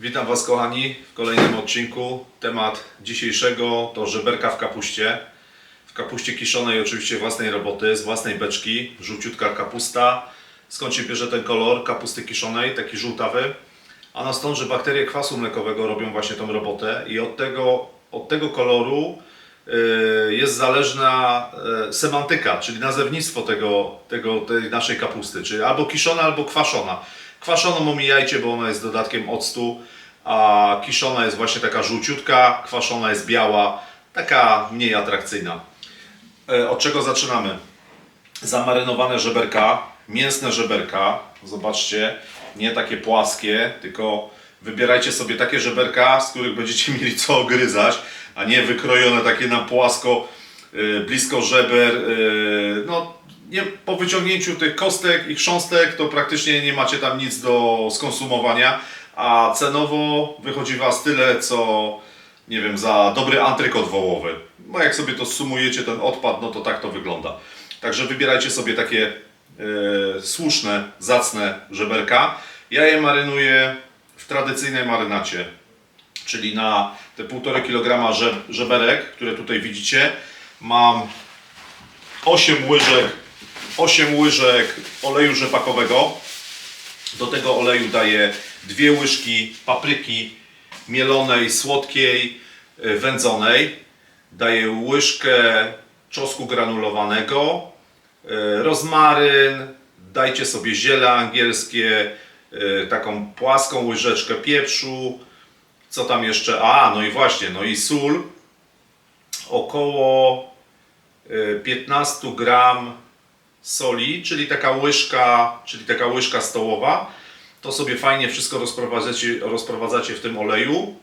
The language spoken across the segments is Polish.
Witam Was kochani w kolejnym odcinku. Temat dzisiejszego to żeberka w kapuście. W kapuście kiszonej oczywiście własnej roboty, z własnej beczki, żółciutka kapusta. Skąd się bierze ten kolor kapusty kiszonej, taki żółtawy? A na stąd, że bakterie kwasu mlekowego robią właśnie tą robotę i od tego, od tego koloru y, jest zależna y, semantyka, czyli nazewnictwo tego, tego, tej naszej kapusty, czyli albo kiszona, albo kwaszona. Kwaszoną omijajcie, bo ona jest dodatkiem octu, a kiszona jest właśnie taka żółciutka, kwaszona jest biała, taka mniej atrakcyjna. E, Od czego zaczynamy? Zamarynowane żeberka, mięsne żeberka, zobaczcie, nie takie płaskie, tylko wybierajcie sobie takie żeberka, z których będziecie mieli co ogryzać, a nie wykrojone takie na płasko, y, blisko żeber. y, No, nie, po wyciągnięciu tych kostek i chrząstek to praktycznie nie macie tam nic do skonsumowania, a cenowo wychodzi Was tyle, co nie wiem, za dobry antrykot wołowy. No jak sobie to sumujecie, ten odpad, no to tak to wygląda. Także wybierajcie sobie takie e, słuszne, zacne żeberka. Ja je marynuję w tradycyjnej marynacie, czyli na te 1,5 kg żeb, żeberek, które tutaj widzicie, mam 8 łyżek, 8 łyżek oleju rzepakowego. Do tego oleju daję dwie łyżki papryki mielonej, słodkiej, y, wędzonej. Daję łyżkę czosnku granulowanego, y, rozmaryn, dajcie sobie ziele angielskie, y, taką płaską łyżeczkę pieprzu, co tam jeszcze? A, no i właśnie, no i sól, około y, 15 gram soli, czyli taka łyżka, czyli taka łyżka stołowa. To sobie fajnie wszystko rozprowadzacie, rozprowadzacie w tym oleju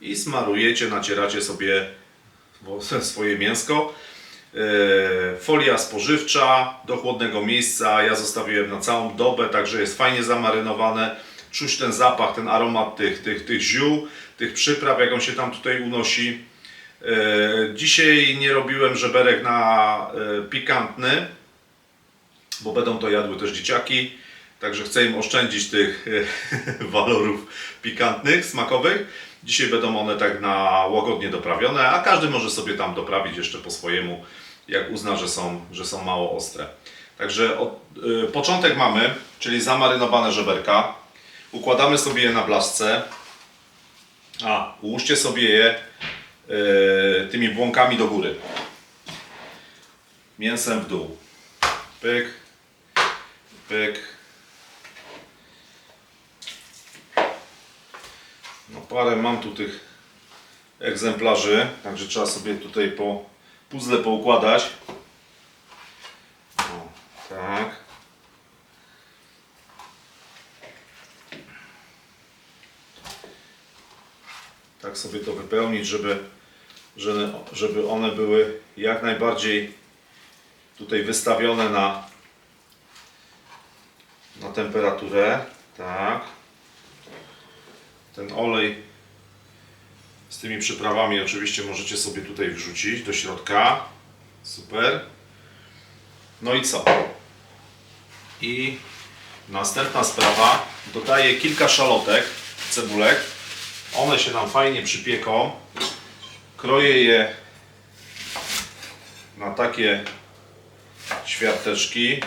i smarujecie, nacieracie sobie wo- swoje mięsko. E, Folia spożywcza do chłodnego miejsca. Ja zostawiłem na całą dobę, także jest fajnie zamarynowane. Czuć ten zapach, ten aromat tych, tych, tych ziół, tych przypraw, jak on się tam tutaj unosi. E, Dzisiaj nie robiłem żeberek na e, pikantny, bo będą to jadły też dzieciaki. Także chcę im oszczędzić tych e, walorów pikantnych, smakowych. Dzisiaj będą one tak na łagodnie doprawione, a każdy może sobie tam doprawić jeszcze po swojemu, jak uzna, że są, że są mało ostre. Także od, y, początek mamy, czyli zamarynowane żeberka. Układamy sobie je na blaszce. A, ułóżcie sobie je y, tymi błąkami do góry. Mięsem w dół. Pyk, pyk. No parę mam tu tych egzemplarzy, także trzeba sobie tutaj po puzzle poukładać. O, tak. Tak sobie to wypełnić, żeby, żeby, żeby one były jak najbardziej tutaj wystawione na, na temperaturę. Tak. Ten olej z tymi przyprawami oczywiście możecie sobie tutaj wrzucić do środka. Super. No i co? I następna sprawa. Dodaję kilka szalotek, cebulek. One się nam fajnie przypieką. Kroję je na takie ćwiarteczki.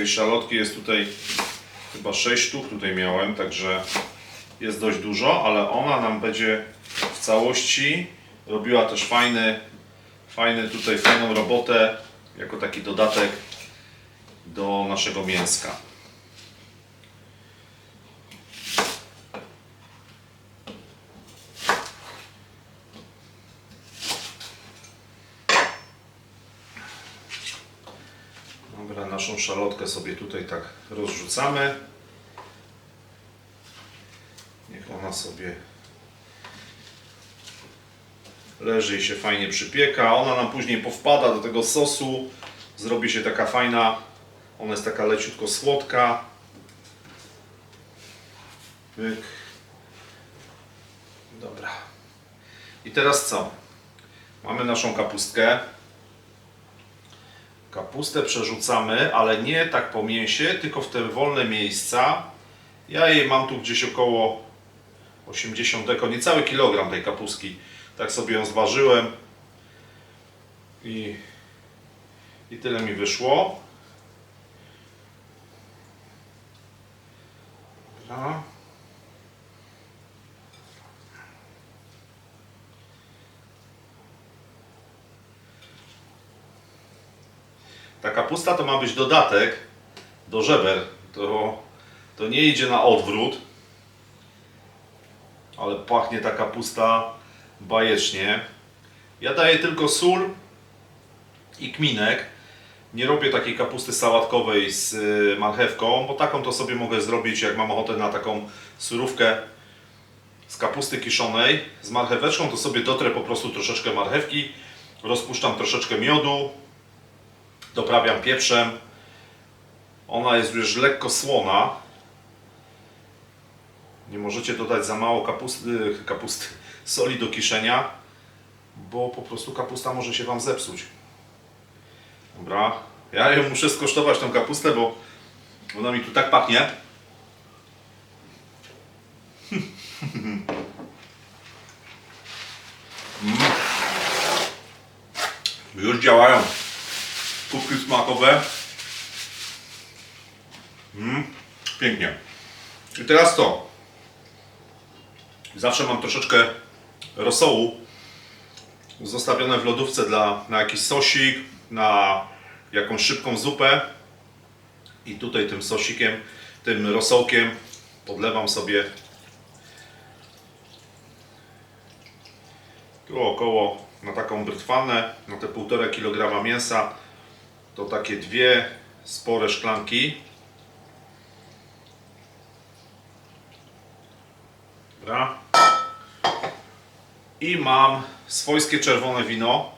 Tej szalotki jest tutaj chyba 6 sztuk tutaj miałem, także jest dość dużo, ale ona nam będzie w całości robiła też fajny, fajny tutaj fajną robotę jako taki dodatek do naszego mięska. Dobra, naszą szalotkę sobie tutaj tak rozrzucamy. Niech ona sobie leży i się fajnie przypieka. Ona nam później powpada do tego sosu. Zrobi się taka fajna, Ona jest taka leciutko słodka. Pyk. Dobra. I teraz co? Mamy naszą kapustkę. Kapustę przerzucamy, ale nie tak po mięsie, tylko w te wolne miejsca. Ja jej mam tu gdzieś około 80 deko, niecały kilogram tej kapustki. Tak sobie ją zważyłem. I, i tyle mi wyszło. Ta kapusta to ma być dodatek do żeber. To, to nie idzie na odwrót. Ale pachnie ta kapusta bajecznie. Ja daję tylko sól i kminek. Nie robię takiej kapusty sałatkowej z y, marchewką, bo taką to sobie mogę zrobić, jak mam ochotę na taką surówkę z kapusty kiszonej. Z marcheweczką to sobie dotrę po prostu troszeczkę marchewki, rozpuszczam troszeczkę miodu, doprawiam pieprzem. Ona jest już lekko słona. Nie możecie dodać za mało kapusty, kapusty soli do kiszenia, bo po prostu kapusta może się Wam zepsuć. Dobra, ja ją muszę skosztować tą kapustę, bo ona mi tu tak pachnie. Mm. Już działają kubki smakowe. Mm, pięknie. I teraz to. Zawsze mam troszeczkę rosołu zostawione w lodówce dla, na jakiś sosik, na jakąś szybką zupę. I tutaj tym sosikiem, tym rosołkiem podlewam sobie tu około na taką brytwanę, na te 1,5 kg mięsa, to takie dwie spore szklanki. Dobra. I mam swojskie czerwone wino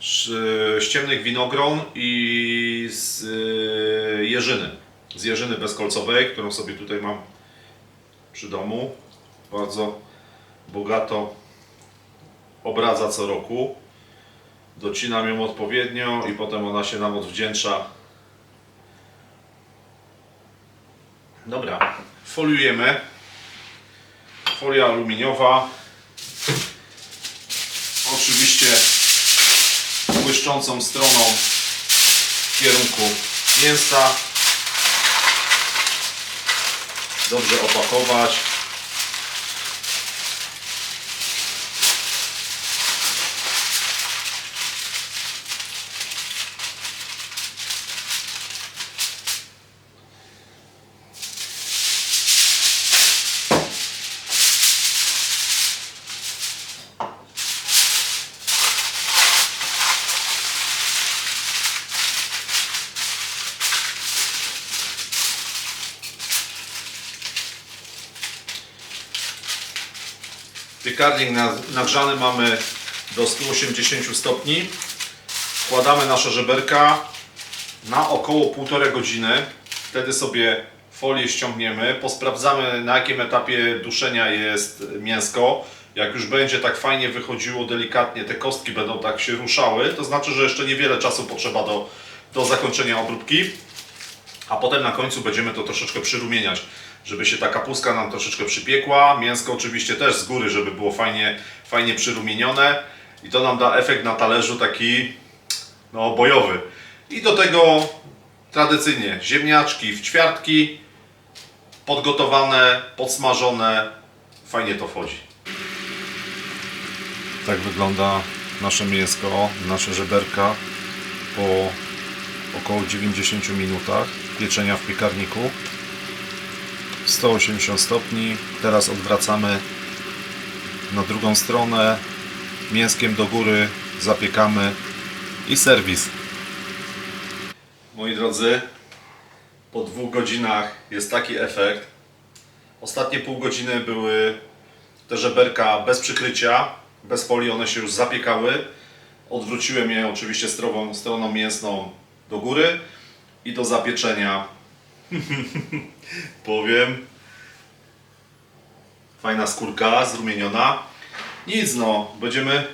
z ciemnych winogron i z y, jeżyny. Z jeżyny bezkolcowej, którą sobie tutaj mam przy domu. Bardzo bogato obradza co roku. Docinam ją odpowiednio i potem ona się nam odwdzięcza. Dobra, foliujemy. Folia aluminiowa. Oczywiście błyszczącą stroną w kierunku mięsa. Dobrze opakować. Piekarnik na- nagrzany mamy do 180 stopni. Wkładamy nasze żeberka na około 1,5 godziny. Wtedy sobie folię ściągniemy, posprawdzamy na jakim etapie duszenia jest mięsko. Jak już będzie tak fajnie wychodziło delikatnie, te kostki będą tak się ruszały, to znaczy, że jeszcze niewiele czasu potrzeba do, do zakończenia obróbki. A potem na końcu będziemy to troszeczkę przyrumieniać, żeby się ta kapustka nam troszeczkę przypiekła. Mięsko oczywiście też z góry, żeby było fajnie, fajnie przyrumienione. I to nam da efekt na talerzu taki no, bojowy. I do tego tradycyjnie ziemniaczki w ćwiartki, podgotowane, podsmażone. Fajnie to wchodzi. Tak wygląda nasze mięsko, nasze żeberka po około 90 minutach pieczenia w piekarniku 180 stopni. Teraz odwracamy na drugą stronę. Mięskiem do góry zapiekamy i serwis. Moi drodzy po dwóch godzinach jest taki efekt. Ostatnie pół godziny były te żeberka bez przykrycia bez folii one się już zapiekały. Odwróciłem je oczywiście stroną, stroną mięsną do góry i do zapieczenia. Powiem. Fajna skórka, zrumieniona. Nic no, będziemy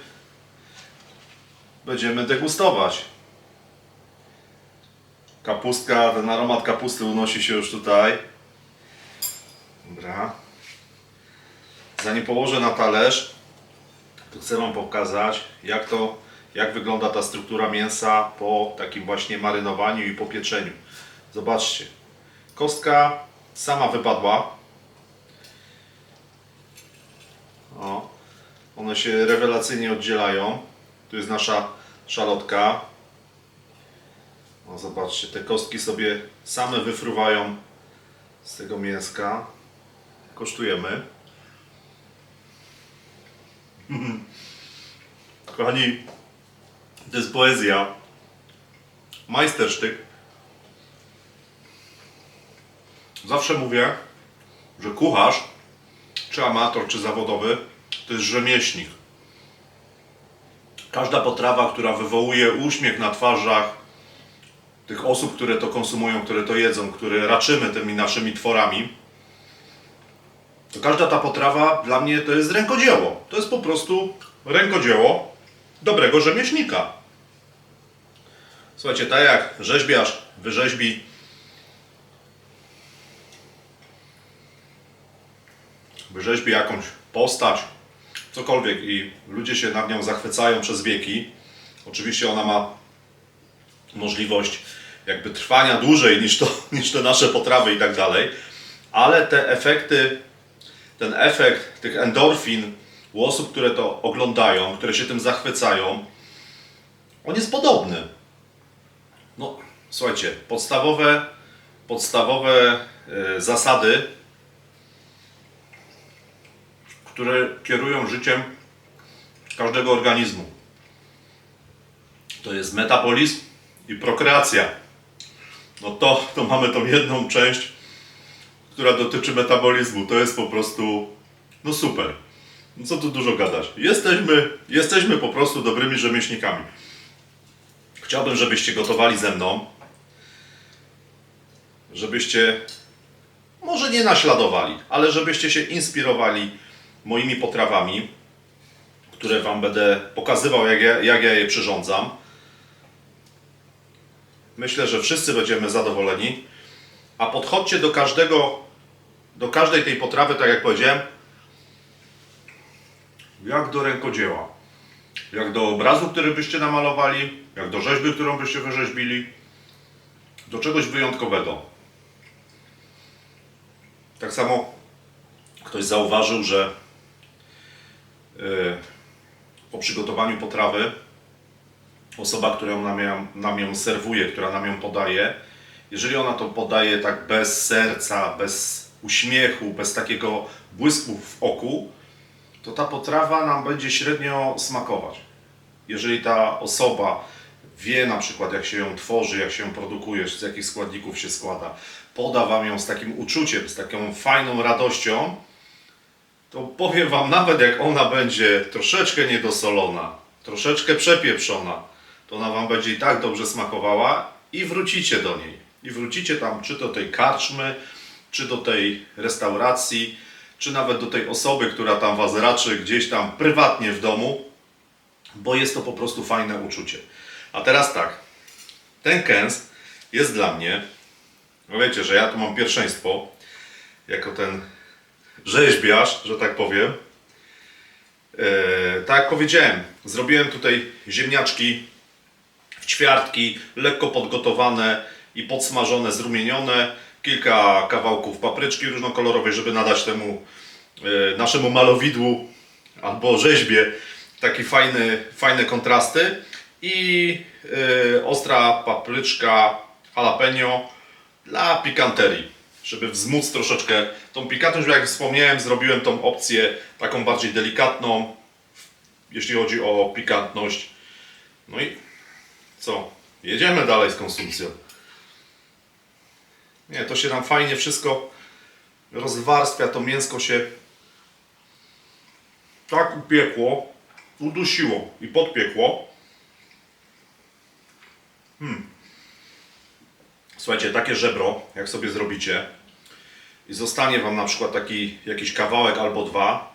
będziemy degustować. Kapustka, ten aromat kapusty unosi się już tutaj. Dobra. Zanim położę na talerz, to chcę Wam pokazać, jak to, jak wygląda ta struktura mięsa po takim właśnie marynowaniu i po pieczeniu. Zobaczcie. Kostka sama wypadła. O, one się rewelacyjnie oddzielają. Tu jest nasza szalotka. O, zobaczcie, te kostki sobie same wyfruwają z tego mięska. Kosztujemy. Kochani, to jest poezja. Majstersztyk. Zawsze mówię, że kucharz, czy amator, czy zawodowy, to jest rzemieślnik. Każda potrawa, która wywołuje uśmiech na twarzach tych osób, które to konsumują, które to jedzą, które raczymy tymi naszymi tworami, to każda ta potrawa dla mnie to jest rękodzieło. To jest po prostu rękodzieło dobrego rzemieślnika. Słuchajcie, tak jak rzeźbiarz wyrzeźbi wyrzeźbi jakąś postać, cokolwiek i ludzie się nad nią zachwycają przez wieki. Oczywiście ona ma możliwość jakby trwania dłużej niż, to, niż te nasze potrawy i tak dalej, ale te efekty, ten efekt tych endorfin u osób, które to oglądają, które się tym zachwycają, on jest podobny. No, słuchajcie, podstawowe, podstawowe e, zasady, które kierują życiem każdego organizmu. To jest metabolizm i prokreacja. No to, to mamy tą jedną część, która dotyczy metabolizmu. To jest po prostu, no super. No co tu dużo gadać. Jesteśmy, jesteśmy po prostu dobrymi rzemieślnikami. Chciałbym, żebyście gotowali ze mną. Żebyście może nie naśladowali, ale żebyście się inspirowali moimi potrawami, które Wam będę pokazywał, jak ja, jak ja je przyrządzam. Myślę, że wszyscy będziemy zadowoleni. A podchodźcie do każdego, do każdej tej potrawy, tak jak powiedziałem, jak do rękodzieła. Jak do obrazu, który byście namalowali, jak do rzeźby, którą byście wyrzeźbili. Do czegoś wyjątkowego. Tak samo ktoś zauważył, że po przygotowaniu potrawy osoba, która nam ją, nam ją serwuje, która nam ją podaje, jeżeli ona to podaje tak bez serca, bez uśmiechu, bez takiego błysku w oku, to ta potrawa nam będzie średnio smakować. Jeżeli ta osoba wie na przykład jak się ją tworzy, jak się ją produkuje, z jakich składników się składa, poda Wam ją z takim uczuciem, z taką fajną radością, to powiem Wam nawet jak ona będzie troszeczkę niedosolona, troszeczkę przepieprzona, to ona Wam będzie i tak dobrze smakowała i wrócicie do niej. I wrócicie tam czy do tej karczmy, czy do tej restauracji, czy nawet do tej osoby, która tam Was raczy gdzieś tam prywatnie w domu, bo jest to po prostu fajne uczucie. A teraz tak, ten kęs jest dla mnie, no wiecie, że ja tu mam pierwszeństwo, jako ten rzeźbiarz, że tak powiem. Eee, tak jak powiedziałem, zrobiłem tutaj ziemniaczki w ćwiartki, lekko podgotowane i podsmażone, zrumienione. Kilka kawałków papryczki różnokolorowej, żeby nadać temu e, naszemu malowidłu albo rzeźbie taki fajny, fajne kontrasty. I e, ostra papryczka jalapeno dla pikanterii, żeby wzmóc troszeczkę tą pikantność, jak wspomniałem, zrobiłem tą opcję taką bardziej delikatną, jeśli chodzi o pikantność. No i co? Jedziemy dalej z konsumpcją. Nie, to się nam fajnie wszystko rozwarstwia, to mięsko się tak upiekło, udusiło i podpiekło. Hmm. Słuchajcie, takie żebro, jak sobie zrobicie i zostanie Wam na przykład taki jakiś kawałek albo dwa,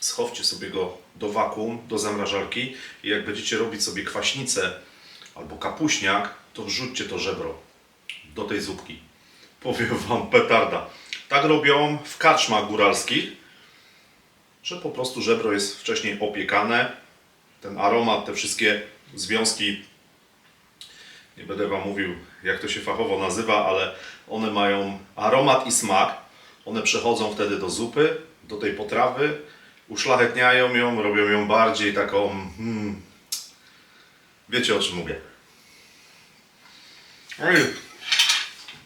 schowcie sobie go do wakuum, do zamrażarki i jak będziecie robić sobie kwaśnicę albo kapuśniak, to wrzućcie to żebro do tej zupki. Powiem Wam petarda. Tak robią w karczmach góralskich, że po prostu żebro jest wcześniej opiekane. Ten aromat, te wszystkie związki, nie będę Wam mówił jak to się fachowo nazywa, ale one mają aromat i smak. One przechodzą wtedy do zupy, do tej potrawy, uszlachetniają ją, robią ją bardziej taką. Hmm, wiecie o czym mówię. I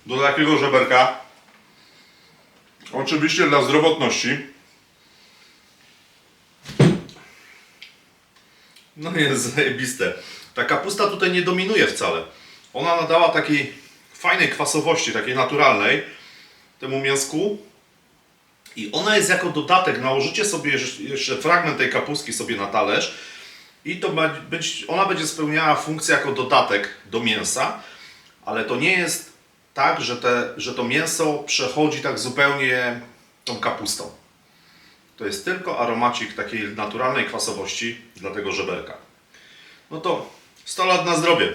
do takiego żeberka, oczywiście dla zdrowotności, No jest zajebiste. Ta kapusta tutaj nie dominuje wcale. Ona nadała takiej fajnej kwasowości, takiej naturalnej temu mięsku. I ona jest jako dodatek. Nałożycie sobie jeszcze- fragment tej kapustki sobie na talerz i to być, ona będzie spełniała funkcję jako dodatek do mięsa, ale to nie jest tak, że, te, że to mięso przechodzi tak zupełnie tą kapustą. To jest tylko aromacik takiej naturalnej kwasowości dla tego żeberka. No to 100 lat na zdrowie.